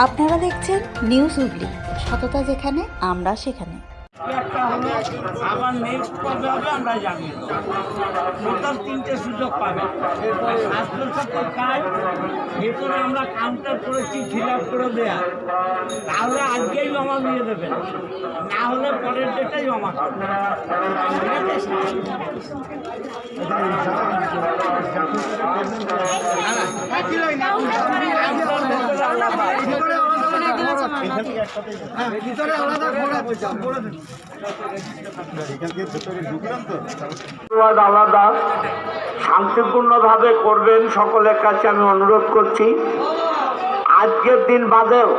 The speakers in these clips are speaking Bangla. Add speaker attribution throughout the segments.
Speaker 1: আপনারা দেখছেন নিউজ হুগলি সততা যেখানে আমরা সেখানে
Speaker 2: একটা হলো আবার নেক্সট কবে হবে আমরা জানি টোটাল তিনটে সুযোগ পাবে ভেতরে আমরা কাউন্টার করেছি ফিল আপ করে দেয়া তাহলে আজকেই জমা দিয়ে দেবেন না হলে পরের ডেটেই জমা ঠিক আছে ধন্যবাদ আলাদা শান্তিপূর্ণভাবে করবেন সকলের কাছে আমি অনুরোধ করছি। আজকের দিন বাদেও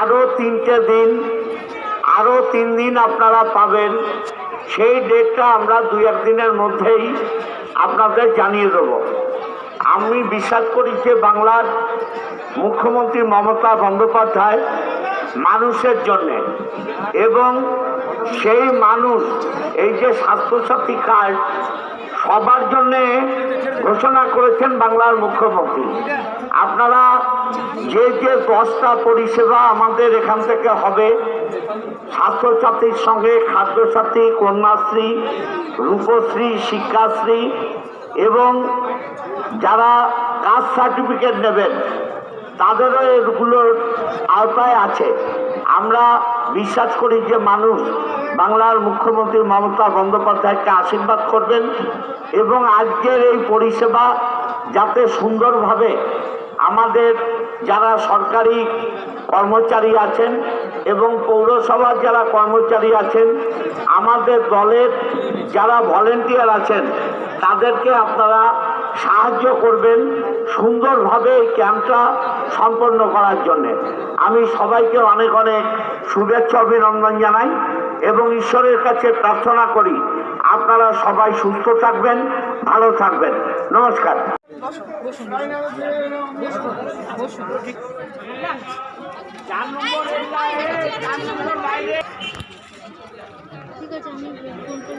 Speaker 2: আরও তিনটে দিন আরও তিন দিন আপনারা পাবেন। সেই ডেটটা আমরা দুই এক দিনের মধ্যেই আপনাদের জানিয়ে দেব। আমি বিশ্বাস করি যে বাংলার মুখ্যমন্ত্রী মমতা বন্দ্যোপাধ্যায় মানুষের জন্যে। এবং সেই মানুষ, এই যে স্বাস্থ্যসাথী কার্ড, সবার জন্যে ঘোষণা করেছেন বাংলার মুখ্যমন্ত্রী। আপনারা যে যে দশটা পরিষেবা আমাদের এখান থেকে হবে, স্বাস্থ্যসাথীর সঙ্গে খাদ্যসাথী, কন্যাশ্রী, রূপশ্রী, শিক্ষাশ্রী, এবং যারা কাস্ট সার্টিফিকেট নেবেন তাদেরও এগুলোর আওতায় আছে। আমরা বিশ্বাস করি যে মানুষ বাংলার মুখ্যমন্ত্রী মমতা বন্দ্যোপাধ্যায়কে আশীর্বাদ করবেন এবং আজকের এই পরিষেবা যাতে সুন্দরভাবে আমাদের যারা সরকারি কর্মচারী আছেন এবং পৌরসভার যারা কর্মচারী আছেন, আমাদের দলের যারা ভলেন্টিয়ার আছেন, তাদেরকে আপনারা সাহায্য করবেন। সুন্দরভাবে এই ক্যাম্পটা সম্পন্ন করার জন্যে। আমি সবাইকে অনেক অনেক শুভেচ্ছা, অভিনন্দন জানাই এবং ঈশ্বরের কাছে প্রার্থনা করি, আপনারা সবাই সুস্থ থাকবেন, ভালো থাকবেন। নমস্কার।
Speaker 3: ঠিক আছে, আমি ফোন করে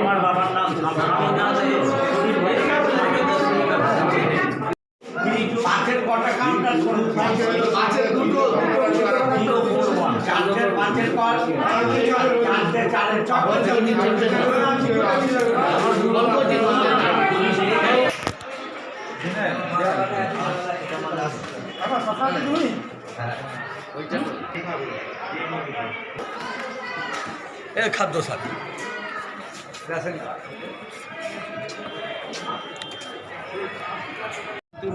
Speaker 3: আমার
Speaker 2: বাবার নাম পাঁচের কটা কাউন্টার করুন পাঁচের দুটো চারটের পাঁচের পর চারটে চারের
Speaker 4: এ খাদ্য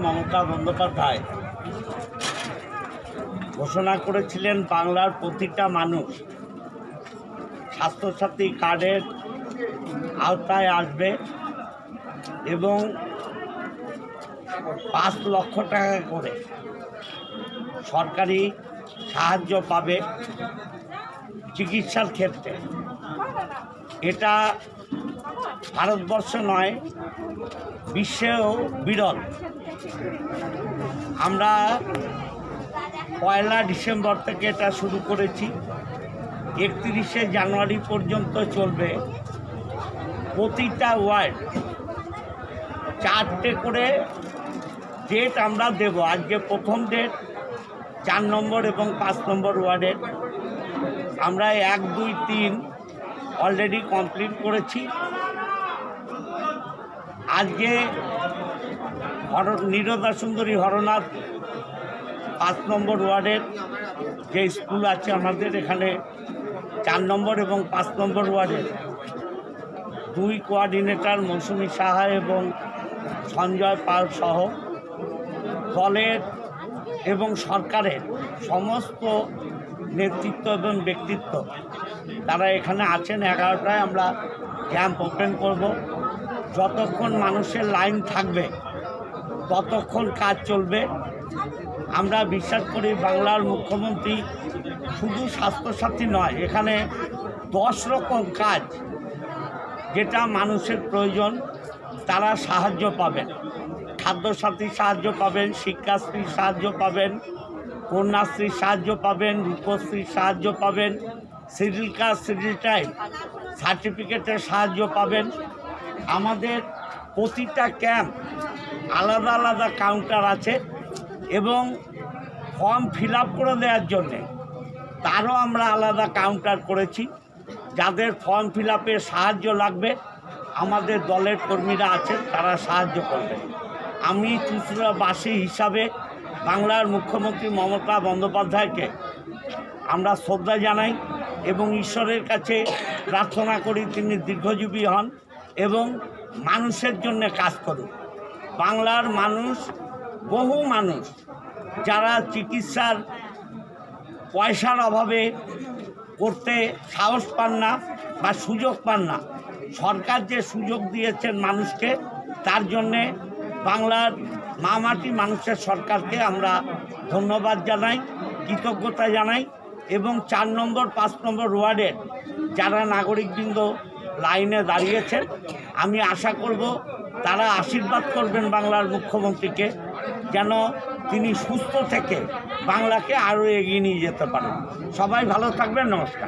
Speaker 2: মমতা বন্দ্যোপাধ্যায়। ঘোষণা করেছিলেন বাংলার প্রতিটা মানুষ স্বাস্থ্যসাথী কার্ডের আওতায় আসবে এবং পাঁচ লক্ষ টাকা করে সরকারি সাহায্য পাবে চিকিৎসার ক্ষেত্রে। এটা ভারতবর্ষ নয়, বিশ্বেও বিরল। আমরা পয়লা ডিসেম্বর থেকে এটা শুরু করেছি। একত্রিশে জানুয়ারি পর্যন্ত চলবে। প্রতিটা ওয়ার্ড, চারটে করে ডেট আমরা দেব। আজকে প্রথম ডেট চার নম্বর এবং পাঁচ নম্বর ওয়ার্ডের। আমরা এক, দুই, তিন অলরেডি কমপ্লিট করেছি। আজকে হর নিরদা সুন্দরী হরনাথ পাঁচ নম্বর ওয়ার্ডের যে স্কুল আছে আমাদের এখানে, চার নম্বর এবং পাঁচ নম্বর ওয়ার্ডের দুই কোয়ার্ডিনেটর মৌসুমী সাহা এবং সঞ্জয় পাল সহ দলের এবং সরকারের সমস্ত নেতৃত্ব এবং ব্যক্তিত্ব, তারা এখানে আছেন এগারোটায়, আমরা ক্যাম্প ওপেন করব। যতক্ষণ মানুষের লাইন থাকবে, ততক্ষণ কাজ চলবে। আমরা বিশ্বাস করি বাংলার মুখ্যমন্ত্রী শুধু স্বাস্থ্যসাথী নয়, এখানে দশ রকম কাজ যেটা মানুষের প্রয়োজন, তারা সাহায্য পাবেন। খাদ্যসাথীর সাহায্য পাবেন, শিক্ষাশ্রীর সাহায্য পাবেন, কন্যাশ্রীর সাহায্য পাবেন, রূপশ্রীর সাহায্য পাবেন, সিডিল কাস্ট, সিডিল টাইম সার্টিফিকেটের সাহায্য পাবেন। আমাদের প্রতিটা ক্যাম্প আলাদা আলাদা কাউন্টার আছে এবং ফর্ম ফিল করে দেওয়ার জন্যে তারও আমরা আলাদা কাউন্টার করেছি। যাদের ফর্ম ফিল সাহায্য লাগবে, আমাদের দলের কর্মীরা আছেন, তারা সাহায্য করবে আমি চুচুড়াবাসী হিসাবে বাংলার মুখ্যমন্ত্রী মমতা বন্দ্যোপাধ্যায়কে আমরা শ্রদ্ধা জানাই এবং ঈশ্বরের কাছে প্রার্থনা করি তিনি দীর্ঘজীবী হন এবং মানুষের জন্য কাজ করুন। বাংলার মানুষ, বহু মানুষ যারা চিকিৎসার পয়সার অভাবে করতে সাহস পান না বা সুযোগ পান না, সরকার যে সুযোগ দিয়েছেন মানুষকে, তার জন্যে বাংলার মামাটি মানুষের সরকারকে আমরা ধন্যবাদ জানাই, কৃতজ্ঞতা জানাই এবং চার নম্বর, পাঁচ নম্বর ওয়ার্ডের যারা নাগরিকবৃন্দ লাইনে দাঁড়িয়েছেন, আমি আশা করব তারা আশীর্বাদ করবেন বাংলার মুখ্যমন্ত্রীকে যেন তিনি সুস্থ থেকে বাংলাকে আরও এগিয়ে নিয়ে যেতে পারেন। সবাই ভালো থাকবেন, নমস্কার।